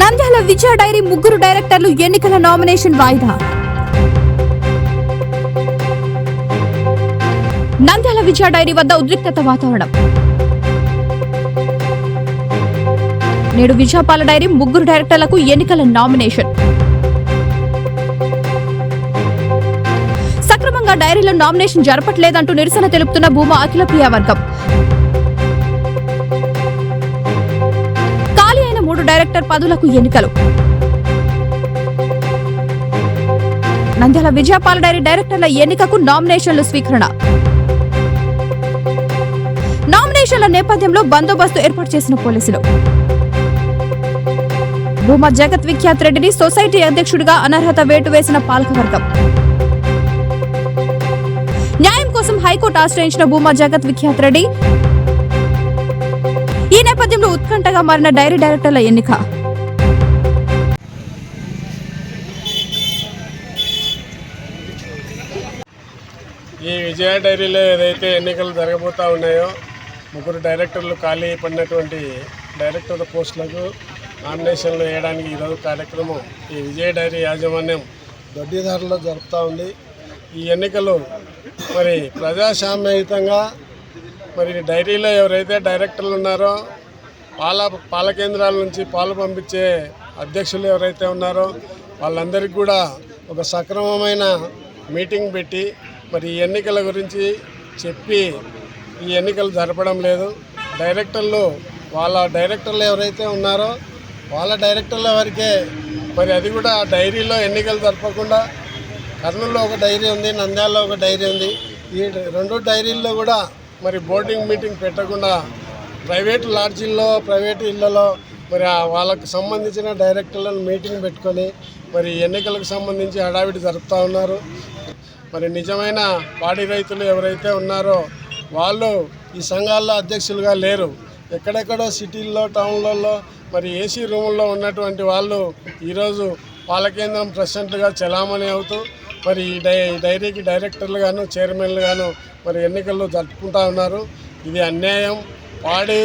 నంద్యాల విజయ dairy ముగ్గురు డైరెక్టర్లు ఎన్నికల నామినేషన్ వాయిదా. నంద్యాల విజయ డైరీ వద్ద ఉద్రిక్తత వాతావరణం. నేడు విజయపాల డైరీ ముగ్గురు డైరెక్టర్లకు ఎన్నికల నామినేషన్. సక్రమంగా డైరీలో నామినేషన్ జరపట్లేదంటూ నిరసన తెలుపుతున్న భూమా అఖిల ప్రియ వర్గం డైరెక్టర్ పదవులకు ఎన్నికలు. నంద్యాల విజయపాల డైరీ డైరెక్టర్ల ఎన్నికకు నామినేషన్లు స్వీకరణ. నామినేషన్ల నేపథ్యంలో బందోబస్తు ఏర్పాటు చేసిన పోలీసులు. భూమా జగత్ విఖ్యాత్ రెడ్డిని సొసైటీ అధ్యక్షుడిగా అనర్హత వేటు వేసిన పాలకవర్గం. న్యాయం కోసం హైకోర్టు ఆశ్రయించిన భూమా జగత్ విఖ్యాత్ రెడ్డి ఈ నేపథ్యంలో ఉత్కంఠగా మారిన డైరీ డైరెక్టర్ల ఎన్నిక. ఈ విజయ డైరీలో ఏదైతే ఎన్నికలు జరగబోతా ఉన్నాయో ముగ్గురు డైరెక్టర్లు ఖాళీ పడినటువంటి డైరెక్టర్ల పోస్టులకు నామినేషన్లు వేయడానికి ఈరోజు కార్యక్రమం ఈ విజయ డైరీ యాజమాన్యం దొడ్డిదారులో జరుపుతూ ఉంది. ఈ ఎన్నికలు మరి ప్రజాస్వామ్యయుతంగా మరి డైరీలో ఎవరైతే డైరెక్టర్లు ఉన్నారో పాల పాల కేంద్రాల నుంచి పాలు పంపించే అధ్యక్షులు ఎవరైతే ఉన్నారో వాళ్ళందరికీ కూడా ఒక సక్రమమైన మీటింగ్ పెట్టి మరి ఈ ఎన్నికల గురించి చెప్పి ఈ ఎన్నికలు జరపడం లేదు. డైరెక్టర్లు వాళ్ళ డైరెక్టర్లు ఎవరైతే ఉన్నారో వాళ్ళ డైరెక్టర్ల వరకే మరి అది కూడా డైరీలో ఎన్నికలు జరపకుండా కర్నూలులో ఒక డైరీ ఉంది నంద్యాలలో ఒక డైరీ ఉంది. ఈ రెండు డైరీల్లో కూడా మరి బోర్డింగ్ మీటింగ్ పెట్టకుండా ప్రైవేట్ లాడ్జీల్లో ప్రైవేట్ ఇళ్ళలో మరి వాళ్ళకు సంబంధించిన డైరెక్టర్లను మీటింగ్ పెట్టుకొని మరి ఎన్నికలకు సంబంధించి హడావిడి జరుపుతూ ఉన్నారు. మరి నిజమైన పాడి రైతులు ఎవరైతే ఉన్నారో వాళ్ళు ఈ సంఘాల్లో అధ్యక్షులుగా లేరు. ఎక్కడెక్కడో సిటీల్లో టౌన్లలో మరి ఏసీ రూముల్లో ఉన్నటువంటి వాళ్ళు ఈరోజు పాల కేంద్రం ప్రెసిడెంట్లుగా చలామణి అవుతూ మరి ఈ డై డైరీకి డైరెక్టర్లు గాను చైర్మన్లు గాను మరి ఎన్నికల్లో జరుపుకుంటా ఉన్నారు. ఇది అన్యాయం. పాడి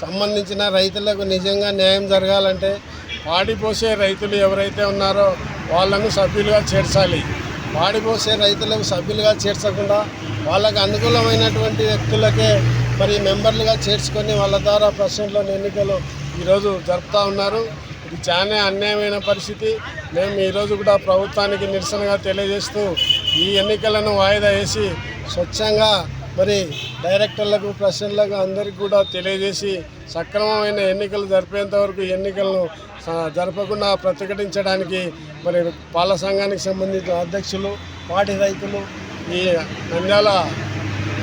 సంబంధించిన రైతులకు నిజంగా న్యాయం జరగాలంటే పాడి పోసే రైతులు ఎవరైతే ఉన్నారో వాళ్ళను సభ్యులుగా చేర్చాలి. పాడి పోసే రైతులకు సభ్యులుగా చేర్చకుండా వాళ్ళకు అనుకూలమైనటువంటి వ్యక్తులకే మరి మెంబర్లుగా చేర్చుకొని వాళ్ళ ద్వారా ప్రెసిడెంట్లోని ఎన్నికలు ఈరోజు జరుపుతూ ఉన్నారు. ఇది చాలా అన్యాయమైన పరిస్థితి. మేము ఈరోజు కూడా ప్రభుత్వానికి నిరసనగా తెలియజేస్తూ ఈ ఎన్నికలను వాయిదా వేసి స్వచ్ఛంగా మరి డైరెక్టర్లకు ప్రెసిడెంట్లకు అందరికీ కూడా తెలియజేసి సక్రమమైన ఎన్నికలు జరిపేంత వరకు ఎన్నికలను జరపకుండా ప్రతిఘటించడానికి మరి పాల సంఘానికి సంబంధించిన అధ్యక్షులు పాటి రైతులు ఈ నంద్యాల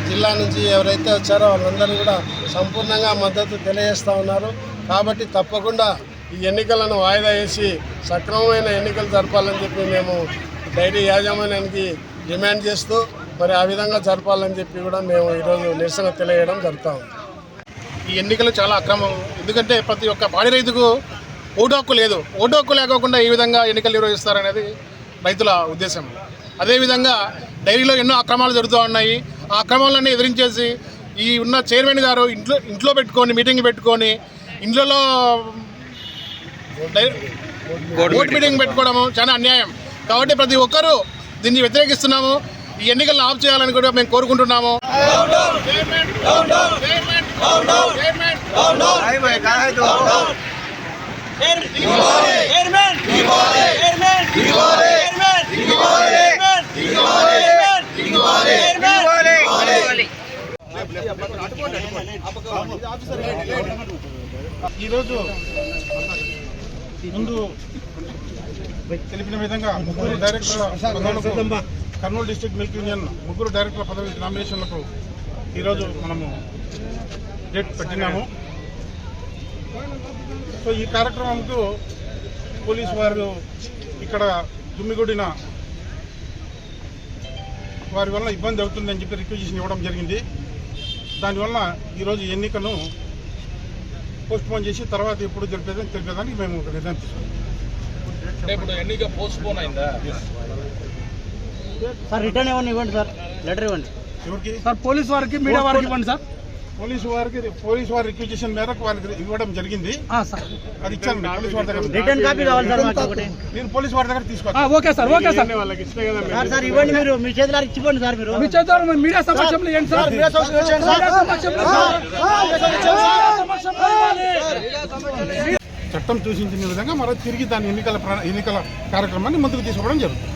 జిల్లా నుంచి ఎవరైతే వచ్చారో వాళ్ళందరూ కూడా సంపూర్ణంగా మద్దతు తెలియజేస్తూ ఉన్నారు. కాబట్టి తప్పకుండా ఈ ఎన్నికలను వాయిదా వేసి సక్రమమైన ఎన్నికలు జరపాలని చెప్పి మేము డైరీ యాజమాన్యానికి డిమాండ్ చేస్తూ మరి ఆ విధంగా జరపాలని చెప్పి కూడా మేము ఈరోజు నిరసన తెలియడం జరుగుతూ ఉంది. ఈ ఎన్నికలు చాలా అక్రమం. ఎందుకంటే ప్రతి ఒక్క పాడి రైతుకు ఓటు హక్కు లేదు. ఓటు హక్కు లేకోకుండా ఈ విధంగా ఎన్నికలు నిర్వహిస్తారనేది రైతుల ఉద్దేశం. అదేవిధంగా డైరీలో ఎన్నో అక్రమాలు జరుగుతూ ఉన్నాయి. ఆ అక్రమాలన్నీ ఎదిరించేసి ఈ ఉన్న చైర్మన్ గారు ఇంట్లో ఇంట్లో పెట్టుకొని మీటింగ్ పెట్టుకొని ఇంట్లో ఓట్ మీటింగ్ పెట్టుకోవడము చాలా అన్యాయం. కాబట్టి ప్రతి ఒక్కరూ దీన్ని వ్యతిరేకిస్తున్నాము. ఈ ఎన్నికలను ఆఫ్ చేయాలని కూడా మేము కోరుకుంటున్నాము. ఈరోజు ముందు తెలిపిన విధంగా ముగ్గురు director Kurnool district milk union ముగ్గురు డైరెక్టర్ పదవి నామినేషన్లకు ఈరోజు మనము డేట్ పెట్టినాము. సో ఈ కార్యక్రమంకు పోలీసు వారు ఇక్కడ దుమ్మిగొడిన వారి వల్ల ఇబ్బంది అవుతుందని చెప్పి రిక్వజిషన్ ఇవ్వడం జరిగింది. దానివల్ల ఈరోజు ఎన్నికను పోస్ట్ పోన్ చేసి తర్వాత ఎప్పుడు జరిపేదని తెలిపేదానికి మేము ఒక నిర్ణయం తీసుకున్నాం. ఎన్నిక పోస్ట్ పోన్ అయిందా? సార్ రిటర్న్ ఇవ్వండి ఇవ్వండి సార్ లెటర్ ఇవ్వండి. సార్ పోలీస్ వారికి మీడియా వారికి ఇవ్వండి సార్. పోలీసు వారికి పోలీసు వారి రిక్వెజిషన్ మేరకు వారికి ఇవ్వడం జరిగింది. అది ఇచ్చాను పోలీసు వారి దగ్గర. రిటర్న్ కాపీ కావాలి సార్ మాకు ఒకటి. నేను పోలీసు వారి దగ్గర తీసుకోవాలి ఓకే సార్ ఓకే సార్. వాళ్ళకి ఇస్తే కదా సార్ సార్ ఇవ్వండి మీరు. మీ చేతుల ఇచ్చిపోండి సార్ మీరు. మీ చేద్దాం మీడియా సమక్షంలో ఏంటి సార్. మీడియా సమక్షంలో సమక్షంలో ఇవ్వాలి. చట్టం సూచించిన విధంగా మరో తిరిగి దాని ఎన్నికల ఎన్నికల కార్యక్రమాన్ని ముందుకు తీసుకోవడం జరుగుతుంది.